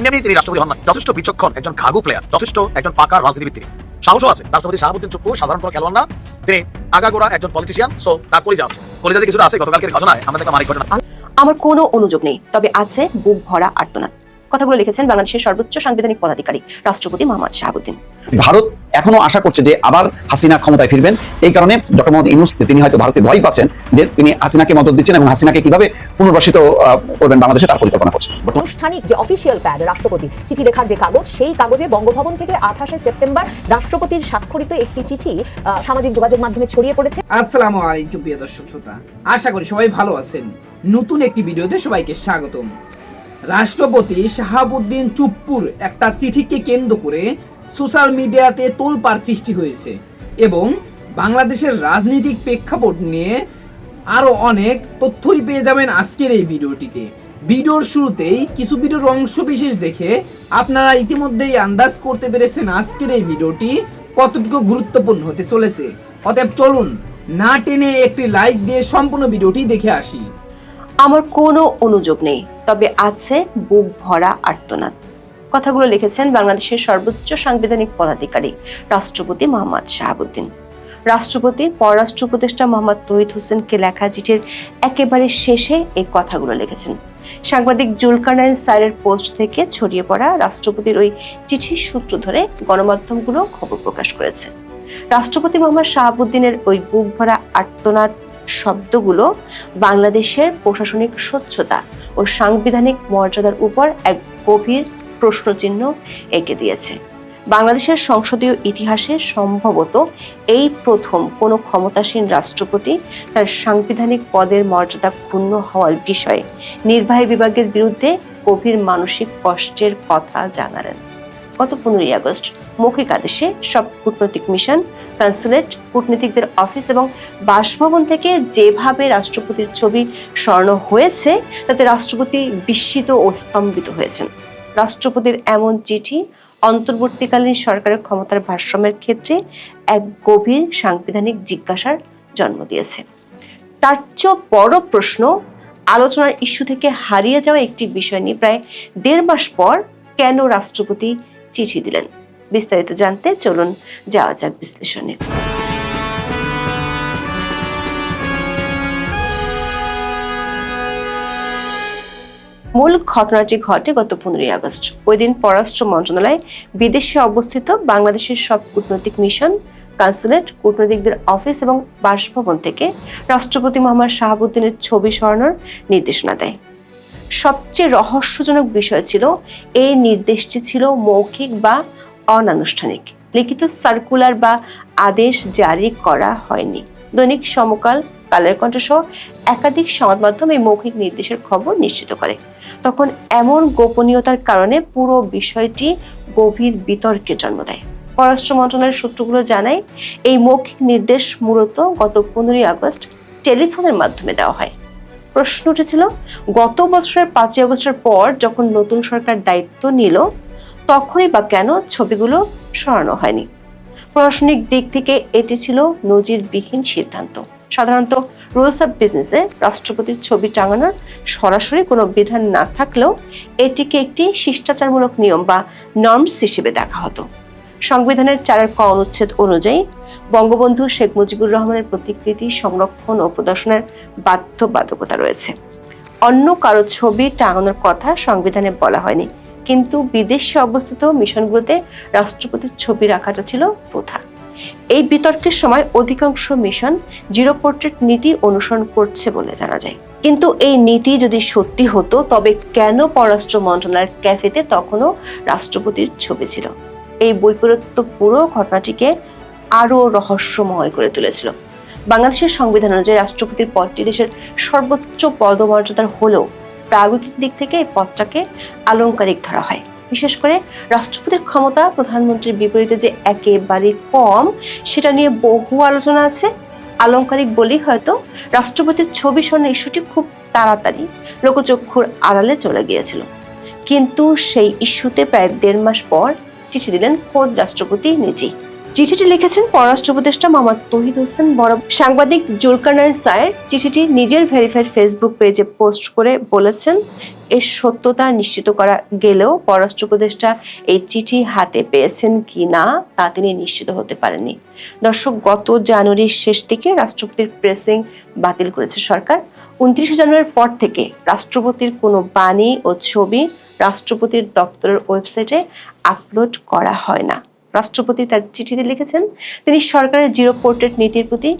এমনি এমনি তিনি রাষ্ট্রপতি হন না। যথেষ্ট বিচক্ষণ একজন ঘাগু প্লেয়ার যথেষ্ট একজন পাকা রাজনীতিবিদ তিনি। সাহসও আছে। রাষ্ট্রপতি শাহাবুদ্দিন সাধারণ কোনো খেলোয়াড় না। তিনি আগাগোড়া একজন পলিটিশিয়ান সো তার কলিজা আছে। কলিজাতে কিছুটা আছে। গতকালকের ঘটনায় আমার কোনো অনুযোগ নেই, তবে আছে বুক ভরা আর্তনাদ। কথাগুলো লিখেছেন বাংলাদেশের সর্বোচ্চ সাংবিধানিক পদাধিকারী রাষ্ট্রপতি মোহাম্মদ শাহাবুদ্দিন। ভারত এখনও আশা করছে যে আবার হাসিনা ক্ষমতায় ফিরবেন। এই কারণে ডক্টর মোহাম্মদ ইউনুস তিনি হয়তো ভারতে ভয় পাচ্ছেন যে তিনি হাসিনাকে মদত দিচ্ছেন এবং হাসিনাকে কীভাবে পুনর্বাসিত করবেন বাংলাদেশে তার পরিকল্পনা করছেন। বর্তমানে আনুষ্ঠানিক যে অফিসিয়াল প্যাড রাষ্ট্রপতি চিঠি লেখার যে কাগজ সেই কাগজে বঙ্গভবন থেকে আঠাশে সেপ্টেম্বর রাষ্ট্রপতির স্বাক্ষরিত একটি চিঠি আহ, সামাজিক যোগাযোগ মাধ্যমে ছড়িয়ে পড়েছে। আসসালামু আলাইকুম প্রিয় দর্শক শ্রোতা। আশা করি সবাই ভালো আছেন। নতুন একটি ভিডিওতে সবাইকে স্বাগতম। রাষ্ট্রপতি শাহাবুদ্দিন চুপ্পুর একটা চিঠিকে কেন্দ্র করে সোশ্যাল মিডিয়াতে তোলপাড় সৃষ্টি হয়েছে এবং বাংলাদেশের রাজনৈতিক প্রেক্ষাপট নিয়ে আরও অনেক তথ্যই পেয়ে যাবেন আজকের এই ভিডিওটিতে। ভিডিওর শুরুতেই কিছু ভিডিওর অংশ বিশেষ দেখে আপনারা ইতিমধ্যেই আন্দাজ করতে পেরেছেন আজকের এই ভিডিওটি কতটুকু গুরুত্বপূর্ণ হতে চলেছে। অতএব চলুন, না টেনে একটি লাইক দিয়ে সম্পূর্ণ ভিডিওটি দেখে আসি। আমার কোনো অনুযোগ নেই। তবে আছে বুক ভরা আর্তনাদ। কথাগুলো লিখেছেন বাংলাদেশের সর্বোচ্চ সাংবিধানিক পদাধিকারী রাষ্ট্রপতি মোহাম্মদ শাহাবুদ্দিন। রাষ্ট্রপতি, পররাষ্ট্র উপদেষ্টা মোহাম্মদ তহিদ হোসেনকে লেখা চিঠির একেবারে শেষে এই কথাগুলো লিখেছেন। সাংবাদিক জুলকারনাইন স্যারের পোস্ট থেকে ছড়িয়ে পড়া রাষ্ট্রপতির ওই চিঠির সূত্র ধরে গণমাধ্যমগুলো খবর প্রকাশ করেছে। রাষ্ট্রপতি মোহাম্মদ শাহাবুদ্দিনের ওই বুক ভরা আর্তনাদ শব্দগুলো বাংলাদেশের প্রশাসনিক স্বচ্ছতা ও সাংবিধানিক মর্যাদার উপর এক গভীর প্রশ্নচিহ্ন এঁকে দিয়েছে। বাংলাদেশের সংসদীয় ইতিহাসে সম্ভবত এই প্রথম কোনো ক্ষমতাসীন রাষ্ট্রপতি তার সাংবিধানিক পদের মর্যাদা ক্ষুণ্ণ হওয়ার বিষয়ে নির্বাহী বিভাগের বিরুদ্ধে গভীর মানসিক কষ্টের কথা জানালেন। গত পনেরোই আগস্ট মৌখিক আদেশে সব কূটনৈতিক মিশন, কনসুলেট, কূটনীতিকদের অফিস এবং বাসভবন থেকে যেভাবে রাষ্ট্রপতির ছবি স্মরণ হয়েছে, তাতে রাষ্ট্রপতি বিস্মিত ও স্তম্ভিত হয়েছেন। রাষ্ট্রপতির এমন চিঠি অন্তর্বর্তীকালীন সরকারের ক্ষমতার ভারসাম্যের ক্ষেত্রে এক গভীর সাংবিধানিক জিজ্ঞাসার জন্ম দিয়েছে। তার চেয়েও বড় প্রশ্ন, আলোচনার ইস্যু থেকে হারিয়ে যাওয়া একটি বিষয় নিয়ে প্রায় দেড় মাস পর কেন রাষ্ট্রপতি চিঠি দিলেন। বিস্তারিত জানতে চলুন, যাওয়া যাক বিশ্লেষণে। মূল ঘটনাটি ঘটে গত পনেরোই আগস্ট। ওই দিন পররাষ্ট্র মন্ত্রণালয় বিদেশে অবস্থিত বাংলাদেশের সব কূটনৈতিক মিশন, কনসুলেট, কূটনৈতিকদের অফিস এবং বাসভবন থেকে রাষ্ট্রপতি মোহাম্মদ শাহাবুদ্দিনের ছবি সরানোর নির্দেশনা দেয়। সবচেয়ে রহস্যজনক বিষয় ছিল, এই নির্দেশটি ছিল মৌখিক বা অনানুষ্ঠানিক। লিখিত সার্কুলার বা আদেশ জারি করা হয়নি। দৈনিক সমকাল, কালের কণ্ঠ সহ একাধিক সংবাদ মাধ্যম এই মৌখিক নির্দেশের খবর নিশ্চিত করে। তখন এমন গোপনীয়তার কারণে পুরো বিষয়টি গভীর বিতর্কের জন্ম দেয়। পররাষ্ট্র মন্ত্রণালয়ের সূত্রগুলো জানায়, এই মৌখিক নির্দেশ মূলত গত পনেরোই আগস্ট টেলিফোনের মাধ্যমে দেওয়া হয়। প্রশ্ন উঠেছিল, গত বছরের পাঁচই আগস্টের পর যখন নতুন সরকার দায়িত্ব নিল, তখনই বা কেন ছবিগুলো সরানো হয়নি? প্রশাসনিক দিক থেকে এটি ছিল নজিরবিহীন সিদ্ধান্ত। সাধারণত রুলস অফ বিজনেসে রাষ্ট্রপতির ছবি টাঙানোর সরাসরি কোনো বিধান না থাকলেও এটিকে একটি শিষ্টাচারমূলক নিয়ম বা নর্মস হিসেবে দেখা হতো। সংবিধানের চারের ক অনুচ্ছেদ অনুযায়ী বঙ্গবন্ধু শেখ মুজিবুর রহমানের প্রতিকৃতি সংরক্ষণ ও প্রদর্শনের বাধ্যবাধকতা রয়েছে। অন্য কারও ছবি টাঙানোর কথা সংবিধানে বলা হয়নি, কিন্তু বিদেশে অবস্থিত মিশনগুলোতে রাষ্ট্রপতির ছবি রাখাটা ছিল প্রথা। এই বিতর্কের সময় অধিকাংশ মিশন জিরো পোর্ট্রেট নীতি অনুসরণ করছে বলে জানা যায়। কিন্তু এই নীতি যদি সত্যি হতো, তবে কেন পররাষ্ট্র মন্ত্রণালয়ের ক্যাফেতে তখনও রাষ্ট্রপতির ছবি ছিল? এই বৈপরীত্য পুরো ঘটনাটিকে আরও রহস্যময় করে তুলেছিল। বাংলাদেশের সংবিধান অনুযায়ী রাষ্ট্রপতির পদটি দেশের সর্বোচ্চ পদমর্যাদার হলেও প্রায়োগিক দিক থেকে এই পদটাকে আলংকারিক ধরা হয়। বিশেষ করে রাষ্ট্রপতির ক্ষমতা, প্রধানমন্ত্রীর বিপরীতে যে একেবারে কম, সেটা নিয়ে বহু আলোচনা আছে। আলংকারিক বলেই হয়তো রাষ্ট্রপতির ছবি সরানোর ইস্যুটি খুব তাড়াতাড়ি লোকচক্ষুর আড়ালে চলে গিয়েছিল। কিন্তু সেই ইস্যুতে প্রায় দেড় মাস পর চিঠি দিলেন খোদ রাষ্ট্রপতি নিজেই। চিঠিটি লিখেছেন পররাষ্ট্র উপদেষ্টা মোহাম্মদ তহিদ হোসেন বড়। সাংবাদিক জুলকারনাইন সায়ের চিঠিটি নিজের ভেরিফাইড ফেসবুক পেজে পোস্ট করে বলেছেন এর সত্যতা নিশ্চিত করা গেলেও পররাষ্ট্র উপদেষ্টা এই চিঠি হাতে পেয়েছেন কি না তা তিনি নিশ্চিত হতে পারেননি। দর্শক, গত জানুয়ারির শেষ দিকে রাষ্ট্রপতির প্রেসিং বাতিল করেছে সরকার। উনত্রিশে জানুয়ারির পর থেকে রাষ্ট্রপতির কোনো বাণী ও ছবি রাষ্ট্রপতির দপ্তরের ওয়েবসাইটে আপলোড করা হয় না। রাষ্ট্রপতি তার চিঠিতে লিখেছেন, তিনি সরকারের জিরো পোর্ট্রেট নীতির প্রতি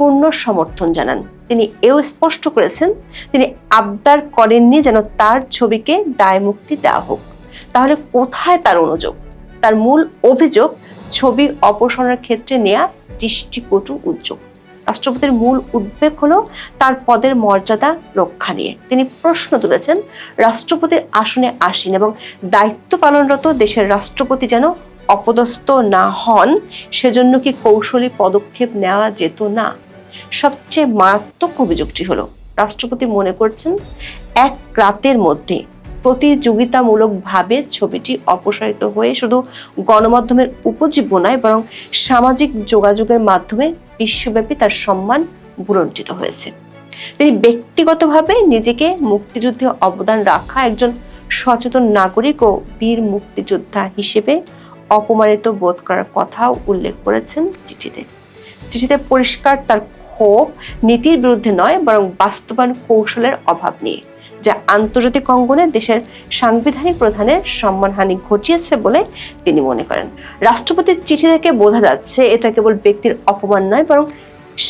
পূর্ণ সমর্থন জানান। তিনি এও স্পষ্ট করেছেন, তিনি আবদার করেননি যেন তার ছবিকে দায় মুক্তি দেওয়া হোক। তাহলে কোথায় তার অনুযোগ? তার মূল অভিযোগ, ছবি অপসারণের ক্ষেত্রে নেয়া দৃষ্টিকটু উদ্যোগ। রাষ্ট্রপতির মূল উদ্বেগ হলো তার পদের মর্যাদা রক্ষা নিয়ে। তিনি প্রশ্ন তুলেছেন রাষ্ট্রপতির আসনে আসীন এবং দায়িত্ব পালনরত দেশের রাষ্ট্রপতি যেন অপদস্থ না হন, সেজন্য কি কৌশলী পদক্ষেপ নেওয়া যেত না? সবচেয়ে মারাত্মক অভিযোগটি হলো, রাষ্ট্রপতি মনে করছেন, এক রাতের মধ্যে প্রতিযোগিতামূলকভাবে ছবিটি অপসারিত হয়ে শুধু গণমাধ্যমের উপজীব্য নয়, বরং সামাজিক যোগাযোগের মাধ্যমে বিশ্বব্যাপী তার সম্মান বুলণ্ঠিত হয়েছে। তিনি ব্যক্তিগতভাবে নিজেকে মুক্তিযুদ্ধে অবদান রাখা একজন সচেতন নাগরিক ও বীর মুক্তিযোদ্ধা হিসেবে অপমানিত বোধ করার কথাও উল্লেখ করেছেন চিঠিতে। চিঠিতে পরিষ্কার তার ক্ষোভ নীতির বিরুদ্ধে নয়, বরং বাস্তবায়ন কৌশলের অভাব নিয়ে, যা আন্তর্জাতিক অঙ্গনে দেশের সাংবিধানিক প্রধানের সম্মানহানি ঘটিয়েছে বলে তিনি মনে করেন। রাষ্ট্রপতির চিঠি থেকে বোঝা যাচ্ছে এটা কেবল ব্যক্তির অপমান নয়, বরং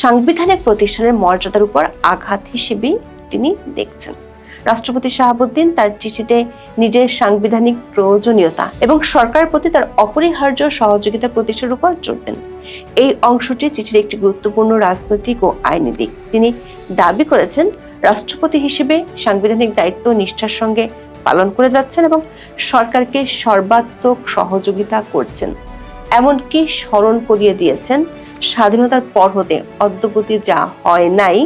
সাংবিধানিক প্রতিষ্ঠানের মর্যাদার উপর আঘাত হিসেবেই তিনি দেখছেন। রাষ্ট্রপতি শাহাবুদ্দিন তার চিঠিতে নিজের সাংবিধানিক প্রয়োজনীয়তা এবং সরকারের প্রতি তার অপরিহার্য সহযোগিতা প্রতিষ্ঠার উপর জোর দেন। এই অংশটি চিঠির একটি গুরুত্বপূর্ণ রাজনৈতিক ও আইনি দিক। তিনি দাবি করেছেন, রাষ্ট্রপতি হিসেবে সাংবিধানিক দায়িত্ব নিষ্ঠার সঙ্গে পালন করে যাচ্ছেন এবং সরকারকে সর্বাত্মক সহযোগিতা করছেন। এমনকি স্মরণ করিয়ে দিয়েছেন, স্বাধীনতার পর হতে অদ্যপতি যা হয় নাই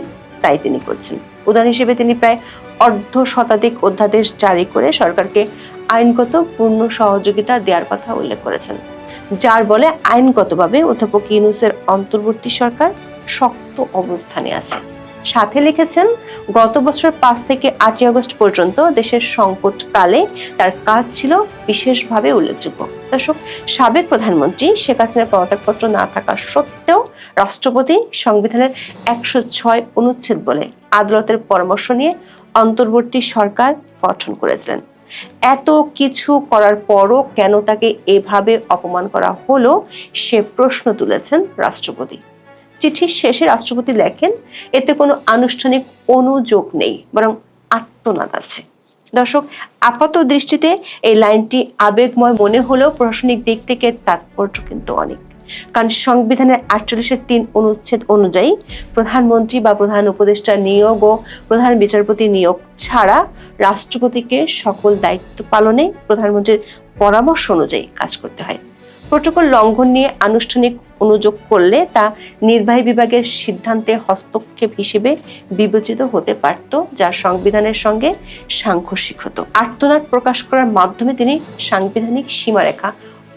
তাই তিনি করছেন। উদাহরণ হিসেবে তিনি প্রায় অর্ধ শতাধিক অধ্যাদেশ জারি করে সরকারকে আইনগত পূর্ণ সহযোগিতা দেওয়ার কথা উল্লেখ করেছেন। যার বলে আইনগতভাবে অধ্যাপক ইউনুসের অন্তর্বর্তী সরকার শক্ত অবস্থানে আছে। সাথে লিখেছেন, গত বছর পাঁচ থেকে আটই আগস্ট পর্যন্ত দেশের সংকটকালে তার কাজ ছিল বিশেষভাবে উল্লেখযোগ্য। দর্শক, সাবেক প্রধানমন্ত্রী শেখ হাসিনার পদত্যাগপত্র না থাকা সত্ত্বেও রাষ্ট্রপতি সংবিধানের একশো ছয় অনুচ্ছেদ বলে আদালতের পরামর্শ নিয়ে অন্তর্বর্তী সরকার গঠন করেছিলেন। এত কিছু করার পরও কেন তাকে এভাবে অপমান করা হলো, সে প্রশ্ন তুলেছেন রাষ্ট্রপতি। চিঠির শেষে রাষ্ট্রপতি লেখেন, এতে কোনো আনুষ্ঠানিক অনুযোগ নেই, বরং আত্মনাদ আছে। দর্শক, আপাত দৃষ্টিতে এই লাইনটি আবেগময় মনে হলেও প্রশাসনিক দিক থেকে তাৎপর্য কিন্তু অনেক। কারণ সংবিধানের আটচল্লিশের তিন অনুচ্ছেদ অনুযায়ী প্রধানমন্ত্রী বা প্রধান উপদেষ্টা নিয়োগ ও প্রধান বিচারপতি নিয়োগ ছাড়া রাষ্ট্রপতিকে সকল দায়িত্ব পালনে প্রধানমন্ত্রীর পরামর্শ অনুযায়ী কাজ করতে হয়। প্রোটোকল লঙ্ঘন নিয়ে আনুষ্ঠানিক অনুযোগ করলে তা নির্বাহী বিভাগের সিদ্ধান্তে হস্তক্ষেপ হিসেবে বিবেচিত হতে পারত, যা সংবিধানের সঙ্গে সাংঘর্ষিক হতো। আর্তনাদ প্রকাশ করার মাধ্যমে তিনি সাংবিধানিক সীমারেখা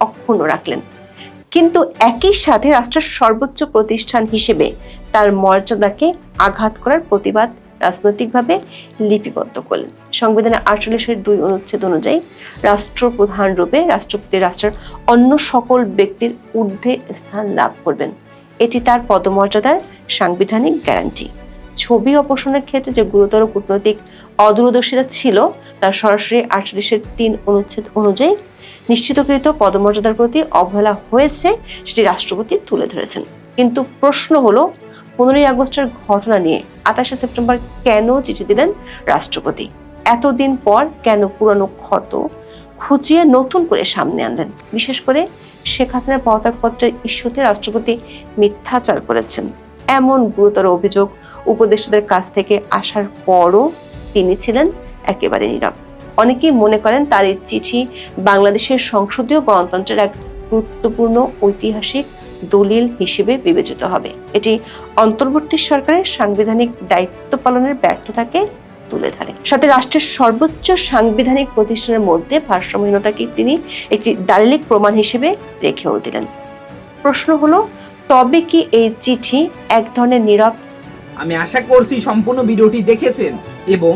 অক্ষুণ্ণ রাখলেন। কিন্তু একই সাথে রাষ্ট্রের সর্বোচ্চ প্রতিষ্ঠান হিসেবে তার মর্যাদাকে আঘাত করার প্রতিবাদ রাজনৈতিকভাবে লিপিবদ্ধ করলেন। সংবিধানের আটচল্লিশের দুই অনুচ্ছেদ অনুযায়ী রাষ্ট্রপ্রধান রূপে রাষ্ট্রপতি রাষ্ট্রের অন্য সকল ব্যক্তির ঊর্ধ্বে স্থান লাভ করবেন। এটি তার পদমর্যাদার সাংবিধানিক গ্যারান্টি। ছবি অপসারণের ক্ষেত্রে যে গুরুতর কূটনৈতিক অদূরদর্শিতা ছিল তার সরাসরি আটচল্লিশের তিন অনুচ্ছেদ অনুযায়ী নিশ্চিতকৃত পদমর্যাদার প্রতি অবহেলা হয়েছে সেটি রাষ্ট্রপতি তুলে ধরেছেন। কিন্তু প্রশ্ন হলো, পনেরোই আগস্টের ঘটনা নিয়ে আঠাশে সেপ্টেম্বর কেন চিঠি দিলেন রাষ্ট্রপতি? এতদিন পর কেন পুরানো ক্ষত খুঁচিয়ে নতুন করে সামনে আনলেন? বিশেষ করে শেখ হাসিনার পদত্যাগপত্রের ইস্যুতে রাষ্ট্রপতি মিথ্যাচার করেছেন। এমন গুরুতর অভিযোগ উপদেষ্টাদের কাছ থেকে আসার পরও তিনি ছিলেন একেবারে নীরব। অনেকেই মনে করেন তার এই চিঠি বাংলাদেশের সংসদীয় গণতন্ত্রের এক গুরুত্বপূর্ণ ঐতিহাসিক দলিল হিসেবে বিবেচিত হবে। এটি অন্তর্বর্তী সরকারের সাংবিধানিক দায়িত্ব পালনের ব্যর্থতাকে তুলে ধরে। সাথে রাষ্ট্রের সর্বোচ্চ সাংবিধানিক প্রতিষ্ঠানের মধ্যে ভারসাম্যহীনতাকে তিনি একটি দালিলিক প্রমাণ হিসেবে রেখেও দিলেন। প্রশ্ন হলো, তবে কি এই চিঠি এক ধরনের নীরব আমি আশা করছি সম্পূর্ণ ভিডিওটি দেখেছেন এবং